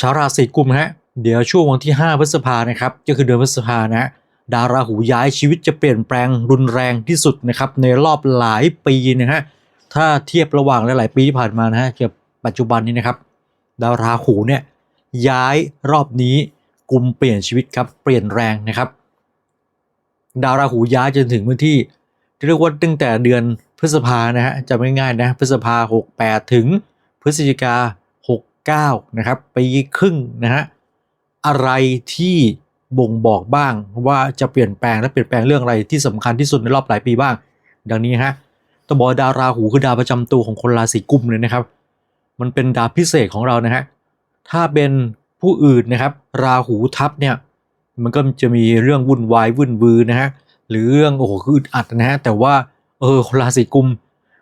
ชาวราศีกุมฮะเดี๋ยวช่วงวันที่ 5 พฤษภานะครับก็คือเดือนพฤษภานะฮะดาราหูย้ายชีวิตจะเปลี่ยนแปลงรุนแรงที่สุดนะครับในรอบหลายปีนะฮะถ้าเทียบระหว่างหลาย ๆ ปีที่ผ่านมานะฮะกับปัจจุบันนี้นะครับ ดาราหูเนี่ยย้ายรอบนี้กลุ่มเปลี่ยนชีวิตครับเปลี่ยนแรงนะครับ ดาวราหูย้ายจนถึงวันที่เรียกว่าตั้งแต่เดือนพฤษภานะฮะจำง่ายๆนะพฤษภา68 ถึงพฤศจิกา 69นะครับปีครึ่งนะฮะอะไรที่บ่งบอกบ้างว่าจะเปลี่ยนแปลงและเปลี่ยนแปลงเรื่องอะไรที่สำคัญที่สุดในรอบหลายปีบ้าง ดังนี้ฮะต้องบอกดาวราหูคือดาวประจำตัวของคนราศีกุมเลยนะครับ มันเป็นดาวพิเศษของเรานะฮะถ้าเป็นผู้อื่นนะครับ ราหูทับเนี่ยมันก็จะมีเรื่องวุ่นวายวุ่นวือนะฮะหรือเรื่องโอ้โหคืออึดอัดนะฮะแต่ว่าเออคนราศีกุม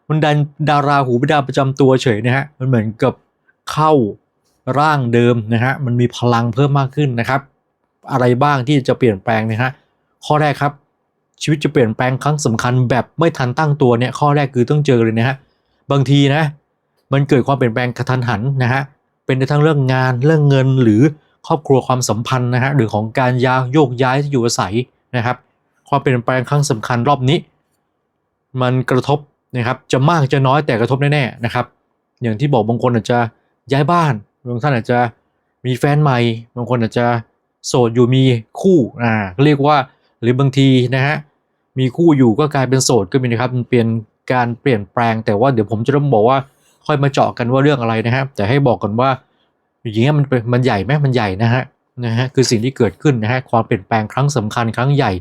มันดันดาราหูเป็นดาวประจำตัวเฉยนะฮะมันเหมือนกับ เข้าร่างเดิมนะฮะมันมีพลังเพิ่มมากขึ้นนะครับ อะไรบ้างที่จะเปลี่ยนแปลงนะฮะข้อแรกครับ ชีวิตจะเปลี่ยนแปลงครั้งสำคัญแบบไม่ทันตั้งตัวเนี่ยข้อแรกคือต้องเจอเลยนะฮะบางทีนะ มันเกิดความเปลี่ยนแปลงกระทันหันนะฮะเป็นในทั้งเรื่องงานเรื่องเงินหรือครอบครัวความสัมพันธ์นะฮะหรือของการย้ายโยกย้ายที่อยู่อาศัยนะครับ ความเปลี่ยนแปลงครั้งสำคัญรอบนี้ มันกระทบนะครับจะมากจะน้อยแต่กระทบแน่ๆนะครับ อย่างที่บอกบางคนอาจจะ ย้ายบ้านบางท่านอาจจะมีแฟนใหม่บางคนอาจจะโสดอยู่มีคู่อ่าเรียกว่าหรือบางทีนะฮะมีคู่อยู่ก็กลายเป็นโสดก็มีนะครับมันเปลี่ยนการเปลี่ยนแปลง แต่ว่าเดี๋ยวผมจะต้องบอกว่าค่อยมาเจาะกันว่าเรื่องอะไรนะครับ แต่ให้บอกก่อนว่าอย่างเงี้ยมันเป็นมันใหญ่ไหมมันใหญ่นะฮะนะฮะคือสิ่งที่เกิดขึ้นนะฮะความเปลี่ยนแปลงครั้งสำคัญครั้งใหญ่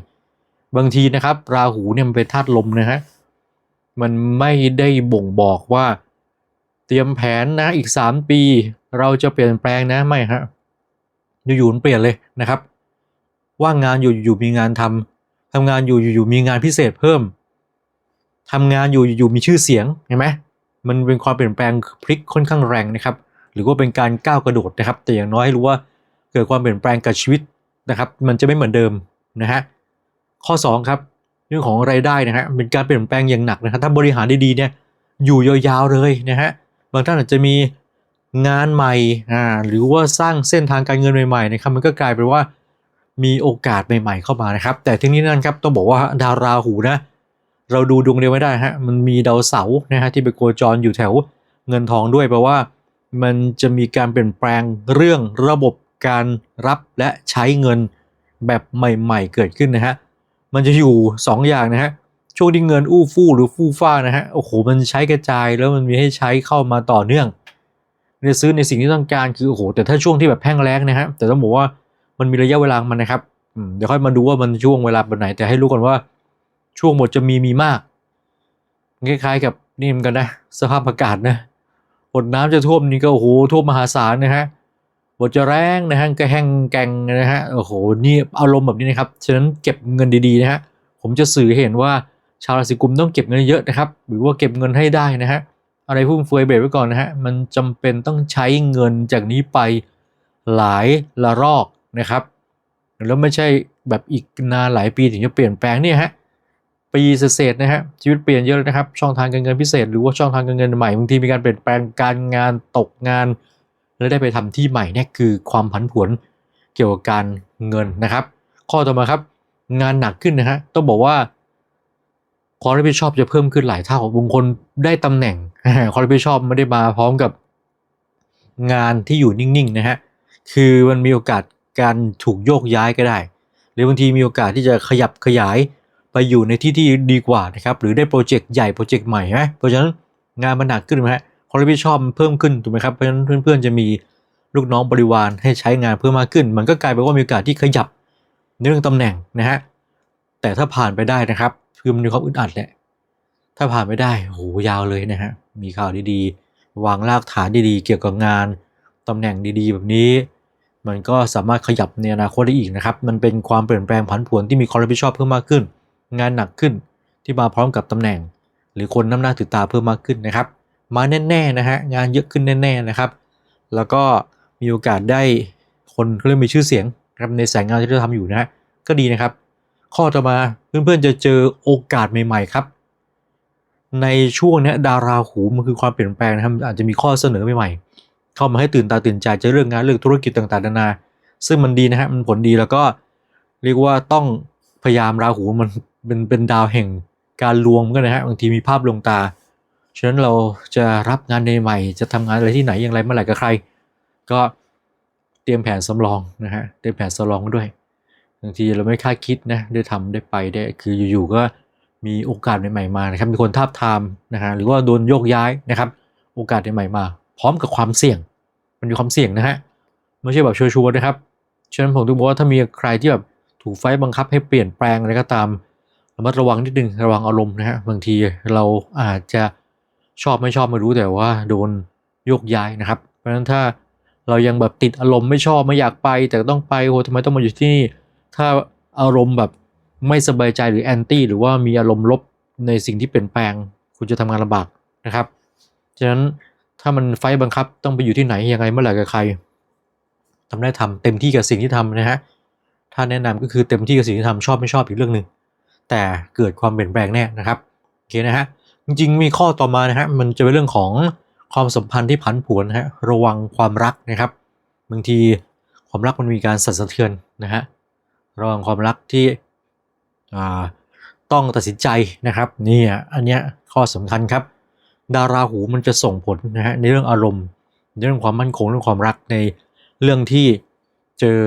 บางทีนะครับ ราหูเนี่ยมันเป็นธาตุลมนะฮะมันไม่ได้บ่งบอกว่า เตรียมแผนนะอีก 3 ปี เราจะเปลี่ยนแปลงนะไม่ฮะอยู่ๆมันเปลี่ยนเลยนะครับ ว่างงานอยู่อยู่มีงานทำทำงานอยู่อยู่มีงานพิเศษเพิ่มทำงานอยู่อยู่มีชื่อเสียงเห็นไหมมันเป็นความเปลี่ยนแปลงพลิกค่อนข้างแรงนะครับ หรือว่าเป็นการก้าวกระโดดนะครับ แต่อย่างน้อยให้รู้ว่าเกิดความเปลี่ยนแปลงกับชีวิตนะครับ มันจะไม่เหมือนเดิมนะฮะข้อ 2 ครับ เรื่องของรายได้นะฮะเป็นการเปลี่ยนแปลงอย่างหนักนะครับถ้าบริหารได้ดีเนี่ยอยู่ยาวๆเลยนะฮะ บางท่านอาจจะมีงานใหม่อ่าหรือว่าสร้างเส้นทางการเงินใหม่ๆนะครับมันก็กลายเป็นว่ามีโอกาสใหม่ ๆเข้ามานะครับ แต่ทั้งนี้นั่นครับต้องบอกว่าดาวราหูนะเราดูดวงเดียวไม่ได้ฮะมันมีดาวเสาร์นะฮะที่ไปโคจรอยู่แถวเงินทองด้วยแปลว่ามันจะมีการเปลี่ยนแปลงเรื่องระบบการรับและใช้เงินแบบใหม่ ๆ เกิดขึ้นนะฮะมันจะอยู่ 2อย่างนะฮะ ช่วงที่เงินอู้ฟู่หรือฟู่ฟ้านะฮะโอ้โหมันใช้กระจายแล้วมันมีให้ใช้เข้ามาต่อเนื่องจะซื้อในสิ่งที่ต้องการคือโอ้โหแต่ถ้าช่วงที่แบบแห้งแล้งนะฮะแต่ต้องบอกว่ามันมีระยะเวลามันนะครับเดี๋ยวค่อยมาดูว่ามันช่วงเวลาแบบไหน แต่ให้รู้ก่อนว่าช่วงหมดจะมีมีมากคล้ายๆกับนี่เหมือนกันนะ สภาพอากาศนะฝนน้ำจะท่วมนี่ก็โอ้โหท่วมมหาศาลนะฮะบทจะแรงนะฮะก็แห้งแกงนะฮะโอ้โหนี่อารมณ์แบบนี้นะครับฉะนั้นเก็บเงินดีๆนะฮะผมจะสื่อเห็นว่า ชาวราศีกุมต้องเก็บเงินเยอะนะครับ หรือว่าเก็บเงินให้ได้นะฮะอะไรฟุ่มเฟือยเบรกไว้ก่อนนะฮะมันจำเป็นต้องใช้เงินจากนี้ไปหลายละรอกนะครับ แล้วไม่ใช่แบบอีกนานหลายปีถึงจะเปลี่ยนแปลงเนี่ยฮะปีเศษนะฮะชีวิตเปลี่ยนเยอะเลยนะครับ ช่องทางการเงินพิเศษ หรือว่าช่องทางการเงินใหม่บางทีมีการเปลี่ยนแปลงการงานตกงาน แล้วได้ไปทำที่ใหม่เนี่ยคือความผันผวนเกี่ยวกับการเงินนะครับ ข้อต่อมาครับงานหนักขึ้นนะฮะต้องบอกว่า ความรับผิดชอบจะเพิ่มขึ้นหลายเท่าบางคนได้ตำแหน่งความรับผิดชอบไม่ได้มาพร้อมกับงานที่อยู่นิ่งๆนะฮะคือมันมีโอกาสการถูกโยกย้ายก็ได้ หรือบางทีมีโอกาสที่จะขยับขยายไปอยู่ในที่ที่ดีกว่านะครับหรือได้โปรเจกต์ใหญ่โปรเจกต์ใหม่ไหมเพราะฉะนั้นงานมันหนักขึ้นไหมฮะความรับผิดชอบมันเพิ่มขึ้นถูกไหมครับเพราะฉะนั้นเพื่อนๆจะมีลูกน้องบริวารให้ใช้งานเพิ่มมากขึ้น มันก็กลายเป็นว่ามีโอกาสที่ขยับในเรื่องตำแหน่งนะฮะแต่ถ้าผ่านไปได้นะครับ คือมันมีความอึดอัดแหละ ถ้าผ่านไม่ได้โหยาวเลยนะฮะ มีข่าวดีๆ วางรากฐานดีๆ เกี่ยวกับงานตำแหน่งดีๆ แบบนี้ มันก็สามารถขยับในอนาคตได้อีกนะครับ มันเป็นความเปลี่ยนแปลงผันผวนที่มีความรับผิดชอบเพิ่มมากขึ้น งานหนักขึ้นที่มาพร้อมกับตำแหน่ง หรือคนน้ำหน้าถือตาเพิ่มมากขึ้นนะครับ มาแน่ๆนะฮะงานเยอะขึ้นแน่ ๆนะครับ แล้วก็มีโอกาสได้คนเรียกมีชื่อเสียงครับในสายงานที่เราทำอยู่นะฮะก็ดีนะครับ ข้อต่อมาเพื่อนๆจะเจอโอกาสใหม่ ๆ ครับ ในช่วงนี้ดาราหูมันคือความเปลี่ยนแปลงนะครับอาจจะมีข้อเสนอใหม่ๆเข้ามาให้ตื่นตาตื่นใจจะเรื่องงานเรื่องธุรกิจต่างๆนานา ซึ่งมันดีนะฮะมันผลดีแล้วก็เรียกว่าต้องพยายามราหูมันเป็นเป็นดาวแห่งการลวงเหมือนกันนะฮะบางทีมีภาพลงตาฉะนั้นเราจะรับงานในใหม่จะทำงานอะไรที่ไหนอย่างไรเมื่อไหร่กับใคร ก็เตรียมแผนสำรองนะฮะเตรียมแผนสำรองด้วย บางทีเราไม่คาดคิดนะได้ทำได้ไปได้คืออยู่ๆก็มีโอกาสใหม่ๆมานะครับมีคนทาบทามนะฮะหรือว่าโดนโยกย้ายนะครับ โอกาสใหม่ๆมา พร้อมกับความเสี่ยง มันมีความเสี่ยงนะฮะไม่ใช่แบบชัวร์ๆนะครับฉะนั้นผมถึงบอกว่าถ้ามีใครที่แบบถูกไฟบังคับให้เปลี่ยนแปลงอะไรก็ตามระมัดระวังนิดนึงระวังอารมณ์นะฮะบางทีเราอาจจะชอบไม่ชอบไม่รู้แต่ว่าโดนโยกย้ายนะครับ เพราะฉะนั้นถ้าเรายังแบบติดอารมณ์ไม่ชอบไม่อยากไป แต่ต้องไปโอ้ทำไมต้องมาอยู่ที่นี่ ถ้าอารมณ์แบบไม่สบายใจหรือแอนตี้หรือว่ามีอารมณ์ลบในสิ่งที่เปลี่ยนแปลง คุณจะทำงานลำบากนะครับฉะนั้นถ้ามันไฟบังคับต้องไปอยู่ที่ไหนยังไงเมื่อไหร่กับใครทำได้ทำเต็มที่กับสิ่งที่ทำนะฮะถ้าแนะนำก็คือเต็มที่กับสิ่งที่ทำชอบไม่ชอบอีกเรื่องหนึ่งแต่เกิดความเปลี่ยนแปลงแน่นะครับโอเคนะฮะจริงๆมีข้อต่อมานะฮะมันจะเป็นเรื่องของความสัมพันธ์ที่ผันผวนนะฮะระวังความรักนะครับบางทีความรักมันมีการสั่นสะเทือนนะฮะ ระวังความรักที่ต้องตัดสินใจนะครับนี่อะอันเนี้ยข้อสำคัญครับ ดาราหูมันจะส่งผลนะฮะในเรื่องอารมณ์ในเรื่องความมั่นคงเรื่องความรักในเรื่องที่เจอ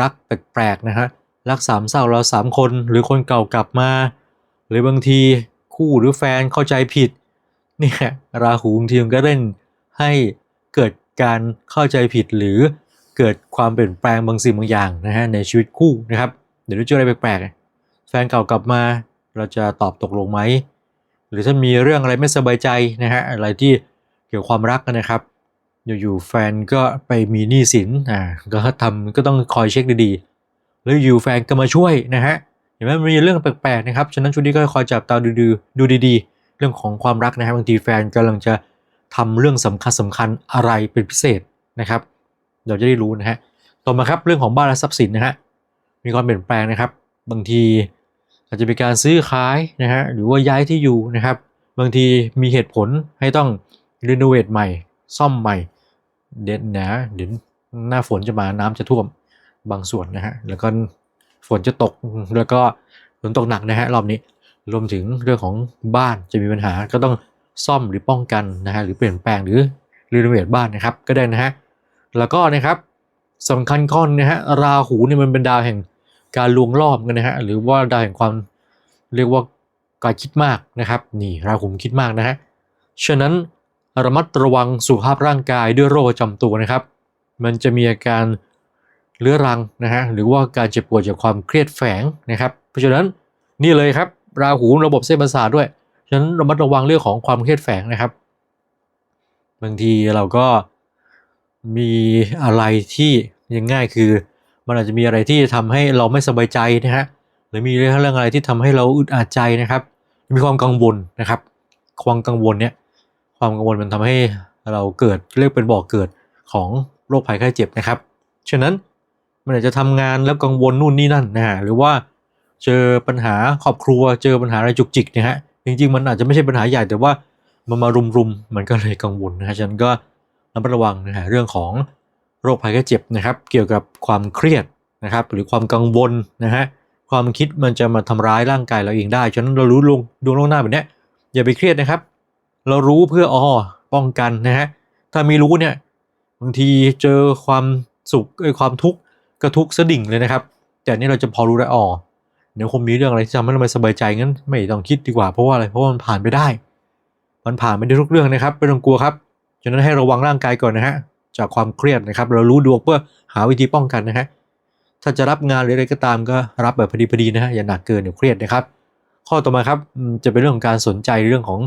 รักแปลกๆนะฮะรักสามเศร้าเราสามคนหรือคนเก่ากลับมา หรือบางทีคู่หรือแฟนเข้าใจผิดเนี่ยราหูบางทีมันก็เล่นให้เกิดการเข้าใจผิดหรือ เกิดความเปลี่ยนแปลงบางสิ่งบางอย่างนะฮะในชีวิตคู่นะครับ เดี๋ยวเราเจออะไรแปลกๆแฟนเก่ากลับมาเราจะตอบตกลงไหมหรือถ้ามีเรื่องอะไรไม่สบายใจนะฮะอะไรที่เกี่ยวกับความรักกันนะครับอยู่ๆแฟนก็ไปมีหนี้สินอ่าก็ทำก็ต้องคอยเช็คดีๆหรืออยู่แฟนก็มาช่วยนะฮะเห็นไหมมันมีเรื่องแปลกๆนะครับฉะนั้นช่วงนี้ก็คอยจับตาดูๆดูดีๆ เรื่องของความรักนะครับางทีแฟนกำลังจะทำเรื่องสำคัญสำคัญอะไรเป็นพิเศษนะครับ เราจะได้รู้นะฮะต่อมาครับเรื่องของบ้านและทรัพย์สินนะฮะมีความเปลี่ยนแปลงนะครับ บางทีอาจจะมีการซื้อขายนะฮะหรือว่าย้ายที่อยู่นะครับ บางทีมีเหตุผลให้ต้องรีโนเวทใหม่ ซ่อมใหม่ เด็ดนะเดี๋ยวหน้าฝนจะมาน้ำจะท่วมบางส่วนนะฮะแล้วก็ฝนจะตกแล้วก็ฝนตกหนักนะฮะรอบนี้รวมถึงเรื่องของบ้านจะมีปัญหาก็ต้องซ่อมหรือป้องกันนะฮะหรือเปลี่ยนแปลงหรือรีโนเวทบ้านนะครับ ก็ได้นะฮะ แล้วก็นะครับสำคัญข้อนนะฮะราหูเนี่ยมันเป็นดาวแห่งการลวงลอมกันนะฮะหรือว่าดาวแห่งความเรียกว่าการคิดมากนะครับนี่ราหูคิดมากนะฮะฉะนั้นระมัดระวังสุขภาพร่างกายด้วยโรคประจำตัวนะครับ มันจะมีอาการเรื้อรังนะฮะหรือว่าการเจ็บปวดจากความเครียดแฝงนะครับ เพราะฉะนั้นนี่เลยครับราหูระบบเส้นประสาทด้วยฉะนั้นระมัดระวังเรื่องของความเครียดแฝงนะครับ บางทีเราก็ มีอะไรที่ยังง่ายคือ มันอาจจะมีอะไรที่ทำให้เราไม่สบายใจนะฮะหรือมีเรื่องอะไรที่ทำให้เราอึดอัดใจนะครับ มีความกังวลนะครับ ความกังวลเนี่ยความกังวลมันทำให้เราเกิดเรียกเป็นบ่อกเกิดของโรคภัยไข้เจ็บนะครับ ฉะนั้นมันอาจจะทำงานแล้วกังวลนู่นนี่นั่นนะฮะหรือว่าเจอปัญหาครอบครัว เจอปัญหาอะไรจุกจิกนะฮะจริงๆ มันอาจจะไม่ใช่ปัญหาใหญ่แต่ว่ามันมารุมๆมันก็เลยกังวลนะฮะฉะนั้นก็ ระมัดระวังนะฮะเรื่องของโรคภัยไข้เจ็บนะครับ เกี่ยวกับความเครียดนะครับ หรือความกังวลนะฮะความคิดมันจะมาทำร้ายร่างกายเราเองได้ฉะนั้นเรารู้ลงดวงล่วงหน้าแบบนี้อย่าไปเครียดนะครับ เรารู้เพื่ออ๋อป้องกันนะฮะถ้ามีรู้เนี่ยบางทีเจอความสุขเอ้ความทุกข์ก็ทุกสะดิ่งเลยนะครับ แต่นี่เราจะพอรู้ได้อ๋อเดี๋ยวคงมีเรื่องอะไรที่ทำให้เราไม่สบายใจงั้น ไม่ต้องคิดดีกว่าเพราะว่าอะไรเพราะว่ามันผ่านไปได้ มันผ่านไปได้ทุกเรื่องนะครับไม่ต้องกลัวครับ ฉะนั้นให้ระวังร่างกายก่อนนะฮะจากความเครียดนะครับ เรารู้ดวงเพื่อหาวิธีป้องกันนะฮะถ้าจะรับงานหรืออะไรก็ตามก็รับแบบพอดีพอดีนะฮะอย่าหนักเกินเดี๋ยวเครียดนะครับ ข้อต่อมาครับจะเป็นเรื่องของการสนใจเรื่องของ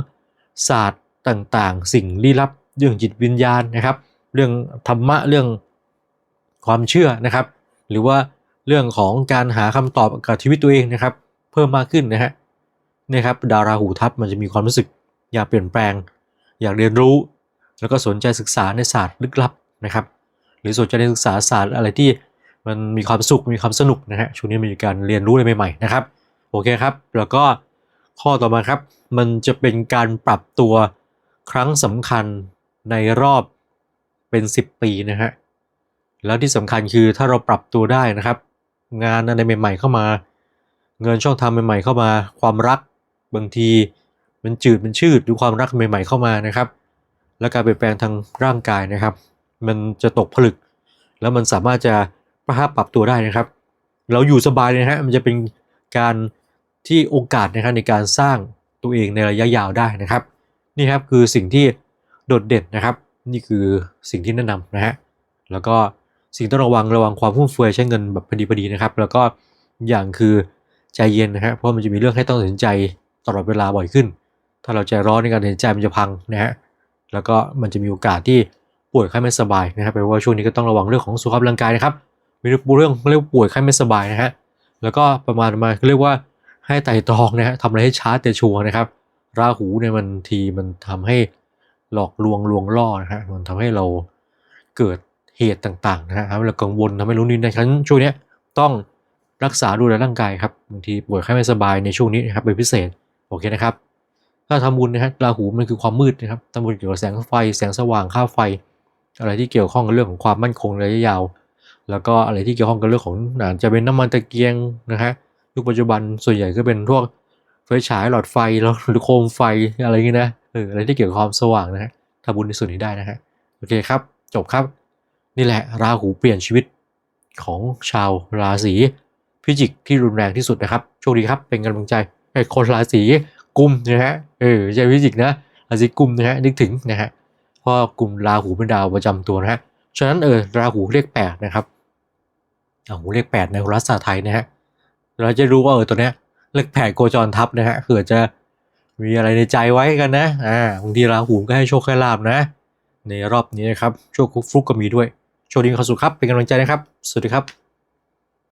ศาสตร์ต่างๆ สิ่งลี้ลับ เรื่องจิตวิญญาณนะครับ เรื่องธรรมะเรื่องความเชื่อนะครับ หรือว่าเรื่องของการหาคำตอบกับชีวิตตัวเองนะครับ เพิ่มมากขึ้นนะฮะนี่ครับดาราหูทับมันจะมีความรู้สึก อยากเปลี่ยนแปลง อยากเรียนรู้ แล้วก็สนใจศึกษาในศาสตร์ลึกลับนะครับ หรือสนใจในศึกษาศาสตร์อะไรที่มันมีความสุขมีความสนุกนะฮะช่วงนี้มีการเรียนรู้อะไรใหม่ๆนะครับโอเคครับ แล้วก็ข้อต่อมาครับ มันจะเป็นการปรับตัวครั้งสำคัญในรอบเป็น 10 ปีนะฮะแล้วที่สำคัญคือถ้าเราปรับตัวได้นะครับ งานอะไรใหม่ ๆ เข้ามา เงินช่องทางใหม่ ๆ เข้ามา ความรักบางทีมันจืดมันชืดดูความรักใหม่ ๆ เข้ามานะครับ และการเปลี่ยนแปลงทางร่างกายนะครับ มันจะตกผลึก แล้วมันสามารถจะประคับปรับตัวได้นะครับ เราอยู่สบายเลยนะฮะมันจะเป็นการที่โอกาสนะครับในการสร้างตัวเองในระยะยาวได้นะครับ นี่ครับคือสิ่งที่โดดเด่นนะครับ นี่คือสิ่งที่แนะนำนะฮะแล้วก็สิ่งต้องระวังระวังความฟุ่มเฟือยใช้เงินแบบพอดีพอดีนะครับ แล้วก็อย่างคือใจเย็นนะฮะเพราะมันจะมีเรื่องให้ต้องตัดสินใจตลอดเวลาบ่อยขึ้น ถ้าเราใจร้อนในการตัดสินใจมันจะพังนะฮะ แล้วก็มันจะมีโอกาสที่ป่วยไข้ไม่สบายนะครับแปลว่าช่วงนี้ก็ต้องระวังเรื่องของสุขภาพร่างกายนะครับ มีเรื่องเรียกป่วยไข้ไม่สบายนะฮะ แล้วก็ประมาณมาเรียกว่าให้ไต่ตรองนะฮะทำอะไรให้ช้าแต่ชัวร์นะครับ ราหูเนี่ยมันทีมันทำให้หลอกลวงลวงล่อนะฮะ มันทำให้เราเกิดเหตุต่างๆนะฮะทำให้เรากังวลทำให้รู้นี่ในครั้นช่วงนี้ต้องรักษาดูแลร่างกายครับ บางทีป่วยไข้ไม่สบายในช่วงนี้นะครับเป็นพิเศษ โอเคนะครับ ถ้าทำบุญนะฮะราหูมันคือความมืดนะครับทำบุญเกี่ยวกับแสงไฟ แสงสว่างค่าไฟ อะไรที่เกี่ยวข้องกับเรื่องของความมั่นคงระยะยาว แล้วก็อะไรที่เกี่ยวข้องกับเรื่องของอาจจะเป็นน้ำมันตะเกียงนะฮะยุคปัจจุบันส่วนใหญ่ก็เป็นพวกไฟฉายหลอดไฟแล้วหรือโคมไฟอะไรอย่างเงี้ยนะเอออะไรที่เกี่ยวกับความสว่างนะฮะทำบุญในส่วนนี้ได้นะฮะโอเคครับ จบครับนี่แหละราหูเปลี่ยนชีวิตของชาวราศีพิจิกที่รุนแรงที่สุดนะครับ โชคดีครับ เป็นกำลังใจให้คนราศี กุมนะฮะเออใช่พิจิกนะราศีกุมนะฮะนึกถึงนะฮะเพราะกลุ่มราหูเป็นดาวประจำตัวนะฮะฉะนั้นเออราหูเลขแปดนะครับราหูเลขแปดในโหราศาสตร์ไทยนะฮะเราจะรู้ว่าเออตัวเนี้ยเลขแปดโคจรทับนะฮะเผื่อจะมีอะไรในใจไว้กันนะอ่าบางทีราหูก็ให้โชคให้ลาบนะ ในรอบนี้นะครับโชคฟลุกก็มีด้วยโชคดีมีความสุขครับเป็นกำลังใจนะครับ สวัสดีครับ